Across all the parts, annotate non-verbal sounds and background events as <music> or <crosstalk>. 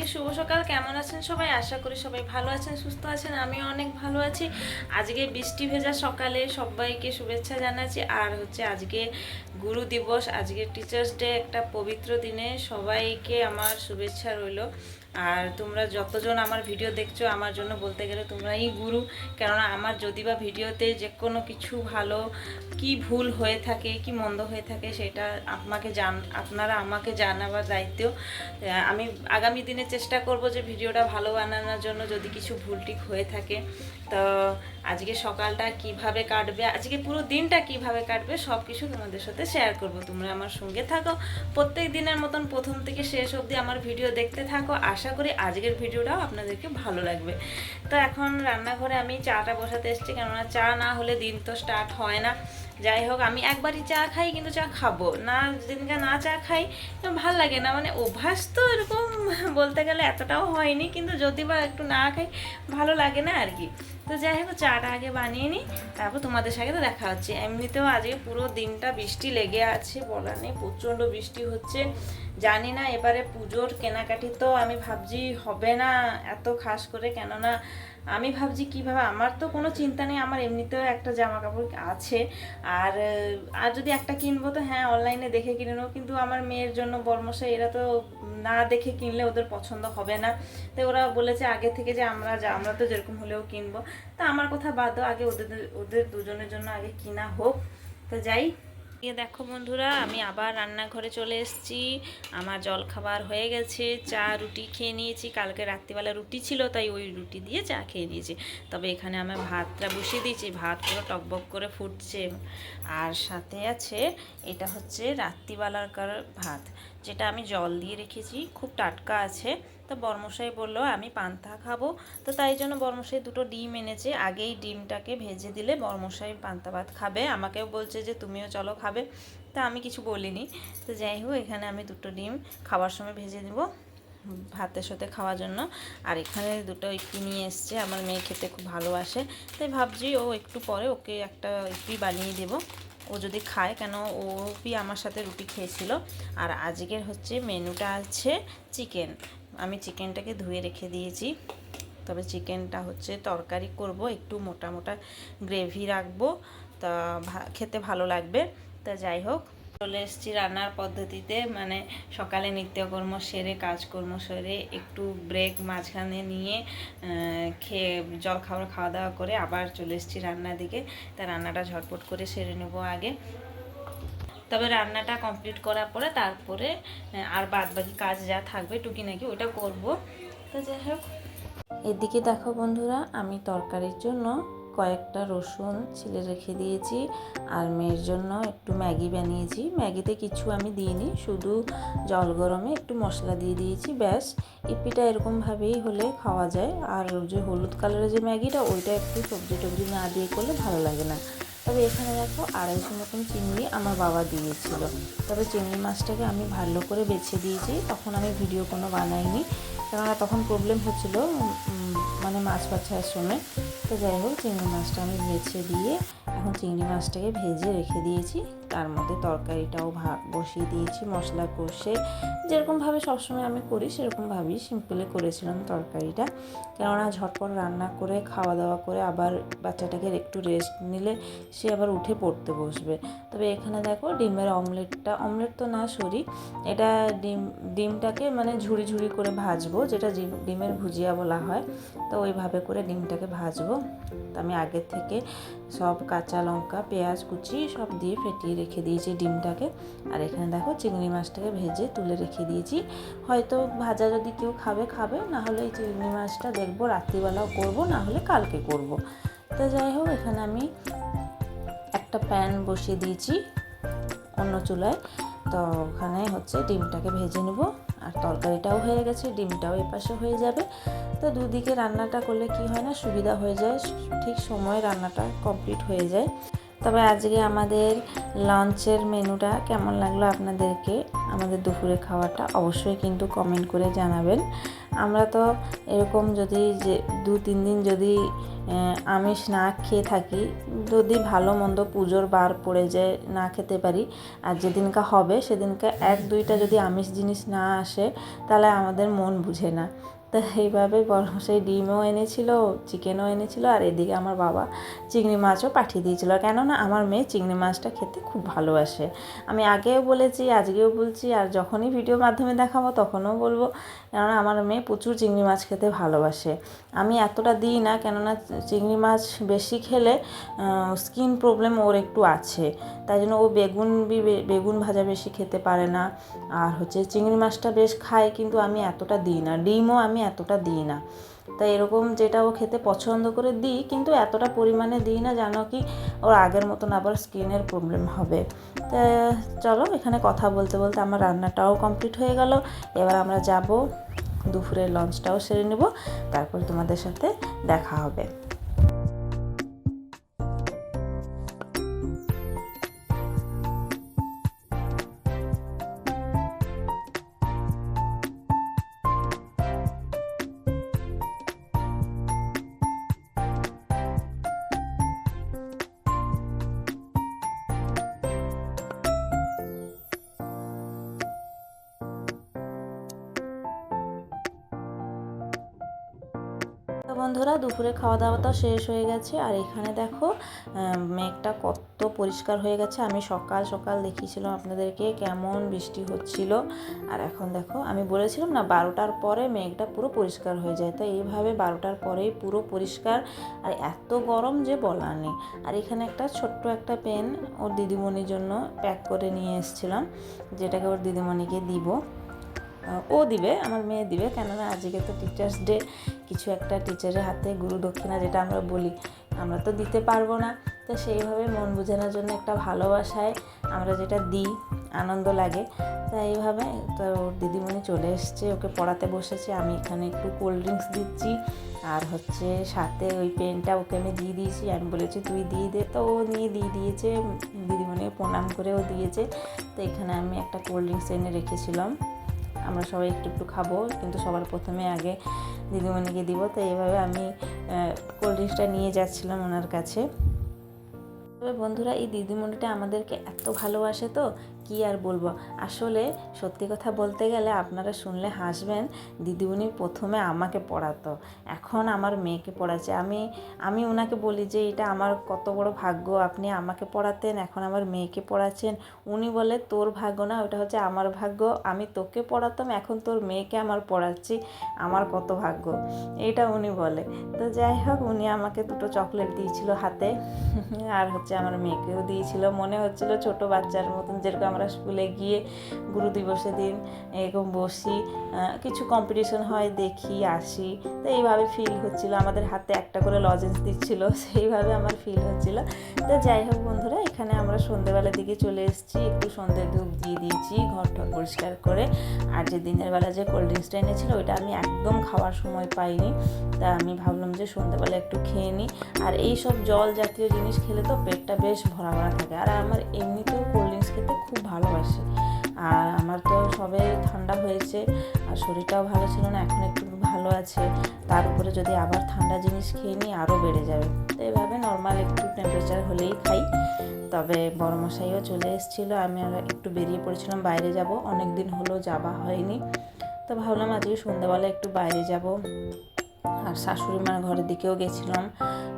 সবাইকে শুভ সকাল। কেমন আছেন সবাই? আশা করি সবাই ভালো আছেন, সুস্থ আছেন, আমিও অনেক ভালো আছি। আজকে বৃষ্টি ভেজা সকালে সবাইকে শুভেচ্ছা জানাচ্ছি। আর হচ্ছে আজকে গুরু দিবস, আজকে টিচার্স ডে একটা পবিত্র দিনে সবাইকে আমার শুভেচ্ছা রইল। আর তোমরা যতজন আমার ভিডিও দেখছ, আমার জন্য বলতে গেলে তোমরাই গুরু। কেননা আমার যদি বা ভিডিওতে যে কোনো কিছু ভালো, কি ভুল হয়ে থাকে, কি মন্দ হয়ে থাকে, সেটা আমাকে জান, আপনারা আমাকে জানাবার দায়িত্ব। আমি আগামী দিনে চেষ্টা করব যে ভিডিওটা ভালো বানানোর জন্য যদি কিছু ভুল ঠিক হয়ে থাকে। তো আজকে সকালটা কীভাবে কাটবে, আজকে পুরো দিনটা কীভাবে কাটবে সব কিছু তোমাদের সাথে শেয়ার করব। তোমরা আমার সঙ্গে থাকো। প্রত্যেক দিনের মতন প্রথম থেকে শেষ অবধি আমার ভিডিও দেখতে থাকো। আশা করি আজকের ভিডিওটাও আপনাদেরকে ভালো লাগবে। তো এখন রান্নাঘরে আমি চাটা বসাতে এসেছি, কেননা চা না হলে দিন তো স্টার্ট হয় না। যাই হোক আমি একবারই চা খাই, কিন্তু চা খাব। না, যেদিনকে না চা খাই ভালো লাগে না। মানে অভ্যাস তো এরকম বলতে গেলে এতটাও হয়নি, কিন্তু যদি বা একটু না খাই, ভালো লাগে না আর কি। তো যাই হোক, চাটা আগে বানিয়ে নিই, তারপর তোমাদের সাথে তো দেখা হচ্ছে। এমনিতেও আজকে পুরো দিনটা বৃষ্টি লেগে আছে বলার নেই, প্রচণ্ড বৃষ্টি হচ্ছে। জানি না, এবারে পুজোর কেনাকাটি তো আমি ভাবছি হবে না এত খাস করে, কেননা আমি ভাবছি কীভাবে, আমার তো কোনো চিন্তা নেই, আমার এমনিতেও একটা জামা কাপড় আছে। আর আর যদি একটা কিনবো তো হ্যাঁ অনলাইনে দেখে কিনে নেব, কিন্তু আমার মেয়ের জন্য বর্মশাই, এরা তো না দেখে কিনলে ওদের পছন্দ হবে না। তো ওরা বলেছে আগে থেকে যে আমরা যা, আমরা তো যেরকম হলেও কিনবো। তা আমার কথা বাদ আগে ওদের ওদের দুজনের জন্য আগে কিনা হোক। তো যাই। এ দেখো বন্ধুরা, আমি আবার রান্নাঘরে চলে এসেছি। আমার জল খাবার হয়ে গেছে। চা, রুটি খেয়ে নিয়েছি। কালকে রাত্রিবেলা রুটি ছিল, তাই ওই রুটি দিয়ে চা খেয়ে নিয়েছি। তবে এখানে আমি ভাতটা বসিয়ে দিয়েছি। ভাত পুরো টকবক করে ফুটছে। আর সাথে আছে, এটা হচ্ছে রাত্রিবেলাকার ভাত। যেটা আমি জল দিয়ে রেখেছি, খুব টাটকা আছে। তো বর্মশাই বলল, আমি পান্তা খাব। তো তাই জন্য বর্মশাই দুটো ডিম এনেছে। আগেই ডিমটাকে ভেজে দিলে বর্মশাই পান্তা ভাত খাবে। আমাকেও বলছে যে, তুমিও চলো খাবে। তা আমি কিছু বলিনি। তো যাই হোক, এখানে আমি দুটো ডিম খাবার সময় ভেজে দেবো ভাতের সাথে খাওয়ার জন্য। আর এখানে দুটো ইপি নিয়ে এসছে, আমার মেয়ে খেতে খুব ভালোবাসে। তাই ভাবছি ও একটু পরে ওকে একটা ইপি বানিয়ে দেবো। ও যদি খায় কেন? ও বি আমার সাথে রুটি খেয়েছিল। আর আজকের হচ্ছে মেনুটা আছে চিকেন। আমি চিকেনটাকে ধুয়ে রেখে দিয়েছি। তবে চিকেনটা হচ্ছে তরকারি করব, একটু মোটা মোটা গ্রেভি রাখব। তা খেতে ভালো লাগবে। তা যাই হোক। চলে এসেছি রান্নার পদ্ধতিতে। মানে সকালে নিত্যকর্ম সেরে, কাজকর্ম সেরে একটু ব্রেক মাঝখানে নিয়ে খেয়ে, জল খাবার খাওয়া দাওয়া করে আবার চলে এসেছি রান্নার দিকে। তা রান্নাটা ঝটপট করে সেরে নেব আগে। তবে রান্নাটা কমপ্লিট করার পরে তারপরে আর বাদ বাকি কাজ যা থাকবে টুকি নাকি ওটা করব। তো যাই হোক। এদিকে দেখো বন্ধুরা, আমি তরকারির জন্য কয়েকটা রসুন ছিলে রেখে দিয়েছি আর মেয়ের জন্য একটু ম্যাগি বানিয়েছি। ম্যাগিতে কিছু আমি দিইনি, শুধু জল গরমে একটু মশলা দিয়ে দিয়েছি, ব্যাস। ইপিটা এরকমভাবেই হলে খাওয়া যায়। আর যে হলুদ কালারের যে ম্যাগিটা, ওইটা একটু সবজি টবজি না দিয়ে করলে ভালো লাগে না। তবে এখানে দেখো আড়াইশো মতন চিংড়ি আমার বাবা দিয়েছিল। তবে চিংড়ি মাছটাকে আমি ভালো করে বেছে দিয়েছি। তখন আমি ভিডিও কোনো বানাইনি। কেননা তখন প্রবলেম হচ্ছিল মানে মাছ বাছার সময়। তো যাই হোক, চিংড়ি মাছটা আমি বেছে দিয়ে এখন চিংড়ি মাছটাকে ভেজে রেখে দিয়েছি। তার মধ্যে তরকারিটাও ভাগ বসিয়ে দিয়েছি মশলা কষে। যেরকমভাবে সবসময় আমি করি সেরকমভাবেই সিম্পলে করেছিলাম তরকারিটা। কেননা ঝটপট রান্না করে খাওয়া দাওয়া করে আবার বাচ্চাটাকে একটু রেস্ট নিলে সে আবার উঠে পড়তে বসবে। তবে এখানে দেখো, ডিমের অমলেটটা অমলেট তো না, সরি, এটা ডিম ডিমটাকে মানে ঝুড়ি ঝুড়ি করে ভাজবো। যেটা ডিম- ডিমের ভুজিয়া বলা হয়। তো ওইভাবে করে ডিমটাকে ভাজবো। তো আমি আগের থেকে সব কাঁচা লঙ্কা, পেঁয়াজ, কুচি সব দিয়ে ফেটিয়ে রেখে দিয়েছি ডিমটাকে। আর এখানে দেখো চিংড়ি মাছটাকে ভেজে তুলে রেখে দিয়েছি। হয়তো ভাজা যদি কেউ খাবে খাবে। না হলে এই চিংড়ি মাছটা দেখব, রাত্রিবেলাও করব, না হলে কালকে করব। তো যাই হোক, এখানে আমি একটা প্যান বসিয়ে দিয়েছি অন্য চুলায়। তো ওখানে হচ্ছে ডিমটাকে ভেজে নেব। আর তরকারিটাও হয়ে গেছে, ডিমটাও এপাশে হয়ে যাবে। তো দুদিকে রান্নাটা করলে কি হয় না, সুবিধা হয়ে যায়, ঠিক সময়ে রান্নাটা কমপ্লিট হয়ে যায়। তবে আজকে আমাদের লাঞ্চের মেনুটা কেমন লাগল আপনাদেরকে, আমাদের দুপুরে খাওয়াটা অবশ্যই কিন্তু কমেন্ট করে জানাবেন। আমরা তো এরকম যদি যে দু, তিন দিন যদি আমিষ না খেয়ে থাকি, যদি ভালো মন্দ পুজোর বার পড়ে যায়, না খেতে পারি, আর যেদিনকা হবে, সেদিনকে এক, দুইটা যদি আমিষ জিনিস না আসে, তাহলে আমাদের মন বুঝে না। তো এইভাবে সেই ডিমও এনেছিল, চিকেনও এনেছিল, আর এদিকে আমার বাবা চিংড়ি মাছও পাঠিয়ে দিয়েছিল। কেননা আমার মেয়ে চিংড়ি মাছটা খেতে খুব ভালোবাসে। আমি আগেও বলেছি, আজকেও বলছি, আর যখনই ভিডিওর মাধ্যমে দেখাবো তখনও বলব, কেননা আমার মেয়ে প্রচুর চিংড়ি মাছ খেতে ভালোবাসে। আমি এতটা দিই না, কেননা চিংড়ি মাছ বেশি খেলে স্কিন প্রবলেম ওর একটু আছে। তাই জন্য ও বেগুন বেগুন ভাজা বেশি খেতে পারে না। আর হচ্ছে চিংড়ি মাছটা বেশ খায়, কিন্তু আমি এতটা দিই না। ডিমও আমি এতটা দিই না। তা এরকম যেটা ও খেতে পছন্দ করে দিই, কিন্তু এতটা পরিমাণে দিই না জানো কি ওর আগের মতন আবার স্কিনের প্রবলেম হবে। তা চলো এখানে কথা বলতে বলতে আমার রান্নাটাও কমপ্লিট হয়ে গেল। এবার আমরা যাব, দুপুরের লঞ্চটাও সেরে নেব, তারপর তোমাদের সাথে দেখা হবে। বন্ধুরা, দুপুরে খাওয়া দাওয়াটা শেষ হয়ে গেছে। আর এখানে দেখো মেঘটা কত পরিষ্কার হয়ে গেছে। আমি সকাল সকাল দেখিয়েছিলাম আপনাদেরকে কেমন বৃষ্টি হচ্ছিল। আর এখন দেখো, আমি বলেছিলাম না, বারোটার পরে মেঘটা পুরো পরিষ্কার হয়ে যায়। তো এইভাবে বারোটার পরেই পুরো পরিষ্কার। আর এত গরম যে বলার নেই। আর এখানে একটা ছোট্ট একটা পেন ওর দিদিমণির জন্য প্যাক করে নিয়ে এসেছিলাম, যেটাকে ওর দিদিমণিকে দিব। ও দিবে, আমার মেয়ে দিবে। কেননা আজকে তো টিচার্স ডে কিছু একটা টিচারের হাতে গুরু দক্ষিণা যেটা আমরা বলি, আমরা তো দিতে পারব না। তো সেইভাবে মন বোঝানোর জন্য একটা ভালোবাসায় আমরা যেটা দিই, আনন্দ লাগে। তা এইভাবে তো ওর দিদিমণি চলে এসছে, ওকে পড়াতে বসেছে। আমি এখানে একটু কোল্ড ড্রিঙ্কস দিচ্ছি। আর হচ্ছে সাথে ওই পেনটা ওকে আমি দিয়ে দিয়েছি। আমি বলেছি, তুই দিয়ে দে। তো ও নিয়ে দিয়ে দিয়েছে। দিদিমণি প্রণাম করে ও দিয়েছে। তো এখানে আমি একটা কোল্ড ড্রিঙ্কস এনে রেখেছিলাম। আমরা সবাই একটু একটু খাব, কিন্তু সবার প্রথমে আগে দিদিমণিকে দিব। তো এইভাবে আমি কোল্ড ড্রিঙ্কসটা নিয়ে যাচ্ছিলাম ওনার কাছে। তবে বন্ধুরা, এই দিদিমণিটা আমাদেরকে এত ভালোবাসে তো কি আর বলব? আসলে সত্যি কথা বলতে গেলে আপনারা শুনলে হাসবেন, দিদিমণি প্রথমে আমাকে পড়াতো, এখন আমার মেয়েকে পড়াচ্ছে। আমি আমি ওনাকে বলি যে, এটা আমার কত বড় ভাগ্য, আপনি আমাকে পড়াতেন, এখন আমার মেয়েকে পড়াচ্ছেন। উনি বলে, তোর ভাগ্য না, ওটা হচ্ছে আমার ভাগ্য, আমি তোকে পড়াতাম, এখন তোর মেয়েকে আমার পড়াচ্ছি, আমার কত ভাগ্য। এটা উনি বলে। তো যাই হোক, উনি আমাকে দুটো চকলেট দিয়েছিল হাতে, আর হচ্ছে আমার মেয়েকেও দিয়েছিল। মনে হচ্ছিল ছোট বাচ্চার মতন যেরকম আমরা স্কুলে গিয়ে গুরু দিবসের দিন এরকম বসি কিছু কম্পিটিশন হয়, দেখি, আসি। তো এইভাবে ফিল হচ্ছিল। আমাদের হাতে একটা করে লজেন্স দিচ্ছিল, <laughs> সেইভাবে আমার ফিল হচ্ছিল। তো যাই হোক বন্ধুরা, এখানে আমরা সন্ধ্যেবেলার দিকে চলে এসেছি। একটু সন্ধ্যে ধূপ দিয়ে দিয়েছি ঘর টর পরিষ্কার করে। আর যে দিনের বেলা যে কোল্ড ড্রিঙ্কসটা এনেছিল, ওইটা আমি একদম খাওয়ার সময় পাইনি। তা আমি ভাবলাম যে সন্ধ্যেবেলা একটু খেয়ে নিই আর এই সব জল জাতীয় জিনিস খেলে তো পেটটা বেশ ভরা ভরা থাকে। আর আমার এমনিতেও কোল্ড খেতে খুব ভালোবাসি। আর আমার তো সবে ঠান্ডা হয়েছে, আর শরীরটাও ভালো ছিল না, এখন একটু ভালো আছে। তার উপরে যদি আবার ঠান্ডা জিনিস খেয়ে নিই আরও বেড়ে যাবে। তো এভাবে নর্মাল একটু টেম্পারেচার হলেই খাই। তবে বড় মশাইও চলে এসেছিল, আমি একটু বেরিয়ে পড়েছিলাম, বাইরে যাব। অনেক দিন হলো যাওয়া হয়নি। তো ভাবলাম আজকে সন্ধ্যাবেলা একটু বাইরে যাব। আর শাশুড়ি মার ঘরের দিকেও গেছিলাম।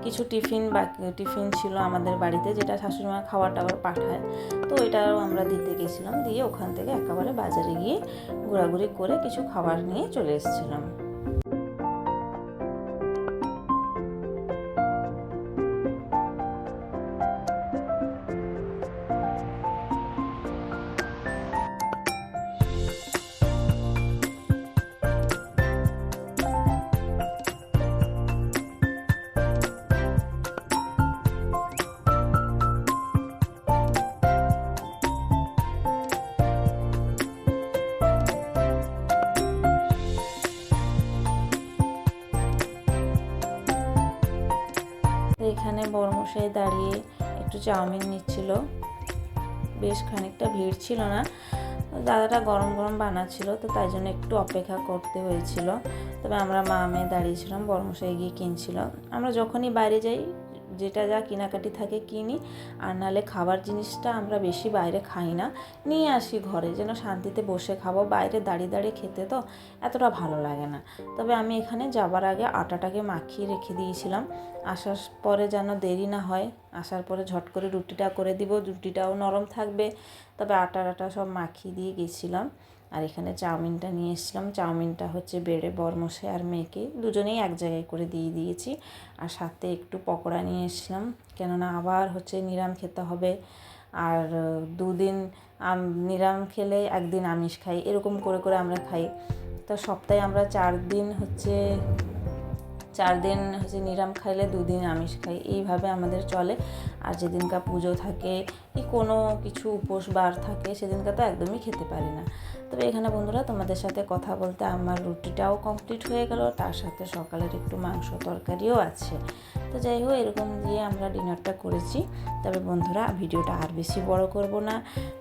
কিছু টিফিন বা টিফিন ছিল আমাদের বাড়িতে, যেটা শাশুড়ি মা খাবার টাবার পাঠায়। তো ওইটাও আমরা দিতে গেছিলাম, দিয়ে ওখান থেকে একেবারে বাজারে গিয়ে ঘোরাঘুরি করে কিছু খাবার নিয়ে চলে এসেছিলাম। এখানে বড়মশাই দাঁড়িয়ে একটু চাউমিন নিচ্ছিল। বেশ খানিকটা ভিড় ছিল না। দাদাটা গরম গরম বানাচ্ছিল, তো তাই জন্য একটু অপেক্ষা করতে হয়েছিল। তবে আমরা মা মেয়ে দাঁড়িয়েছিলাম বড়মশাই গিয়ে কিনছিল। আমরা যখনই বাইরে যাই যেটা যা কেনাকাটি থাকে কিনি, আর নাহলে খাবার জিনিসটা আমরা বেশি বাইরে খাই না। নিয়ে আসি ঘরে, যেন শান্তিতে বসে খাব। বাইরে দাঁড়িয়ে দাঁড়িয়ে খেতে তো এতটা ভালো লাগে না। তবে আমি এখানে যাবার আগে আটাটাকে মাখিয়ে রেখে দিয়েছিলাম। আসার পরে যেন দেরি না হয়, আসার পরে ঝট করে রুটিটা করে দিব। রুটিটাও নরম থাকবে। তবে আটা আটা সব মাখিয়ে দিয়ে গেছিলাম। আর এখানে চাউমিনটা নিয়ে এসেছিলাম। চাউমিনটা হচ্ছে বেড়ে বরমশে আর মেয়েকে দুজনেই এক জায়গায় করে দিয়ে দিয়েছি। আর সাথে একটু পকোড়া নিয়ে এসেছিলাম। কেননা আবার হচ্ছে নিরাম খেতে হবে। আর দুদিন নিরাম খেলে একদিন আমিষ খাই। এরকম করে করে আমরা খাই। তো সপ্তাহে আমরা চার দিন হচ্ছে, চার দিন হচ্ছে নিরাম খাইলে দুদিন আমিষ খাই। এইভাবে আমাদের চলে। আর যেদিনকার পুজো থাকে, কি কোনো কিছু উপোস বার থাকে সেদিনকার তো একদমই খেতে পারি না। তবে এখানে বন্ধুরা, তোমাদের সাথে কথা বলতে আমার রুটিটাও কমপ্লিট হয়ে গেল, তার সাথে সকালের একটু মাংস তরকারিও আছে। তো যাই হোক, এরকম দিয়ে আমরা ডিনারটা করেছি। তবে বন্ধুরা, ভিডিওটা আর বেশি বড় করব না।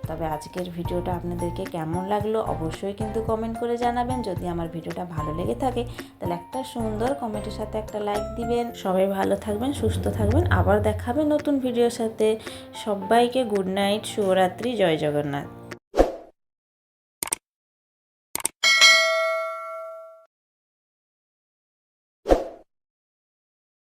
তবে আজকের ভিডিওটা আপনাদেরকে কেমন লাগল, অবশ্যই কিন্তু কমেন্ট করে জানাবেন। যদি আমার ভিডিওটা ভালো লেগে থাকে, তাহলে একটা সুন্দর কমেন্টের সাথে একটা লাইক দিবেন। সবাই ভালো থাকবেন, সুস্থ থাকবেন। আবার দেখাবে নতুন ভিডিওর সাথে সবাইকে গুড নাইট শুভরাত্রি জয় জগন্নাথ।